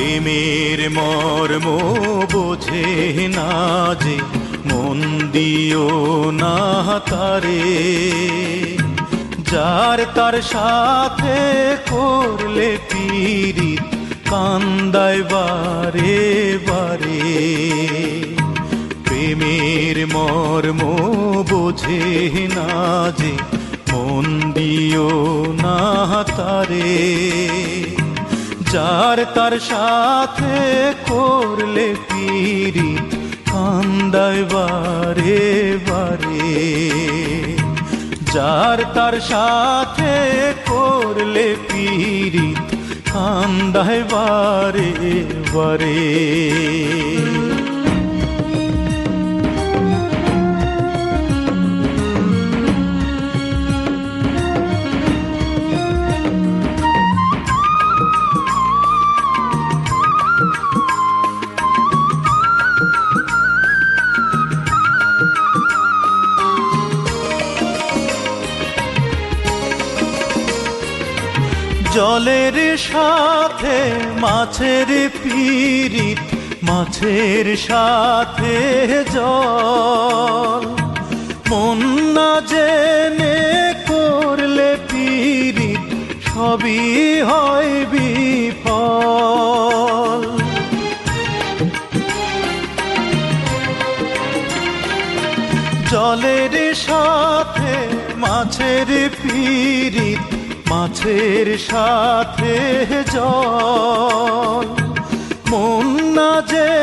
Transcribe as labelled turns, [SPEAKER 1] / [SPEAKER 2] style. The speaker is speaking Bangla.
[SPEAKER 1] প্রেমের মর্ম বোঝে না যে মন দিও না তারে। যার তার সাথে করলে পীড়িত কান্দায় বারে বারে। প্রেমের মর্ম বোঝে না যে মন দিও না তারে। যার তার সাথে করলে পিরি কান্দায় বারে বারে। যার তার সাথে করলে পিরি কান্দায় বারে বারে। জলের সাথে, মাছের পিরিত মাছের সাথে জল। মন না জেনে করলে পিরিত সবই হয় বিফল। জলের সাথে, মাছের পিরিত মাছের সাথে জল। মন না যে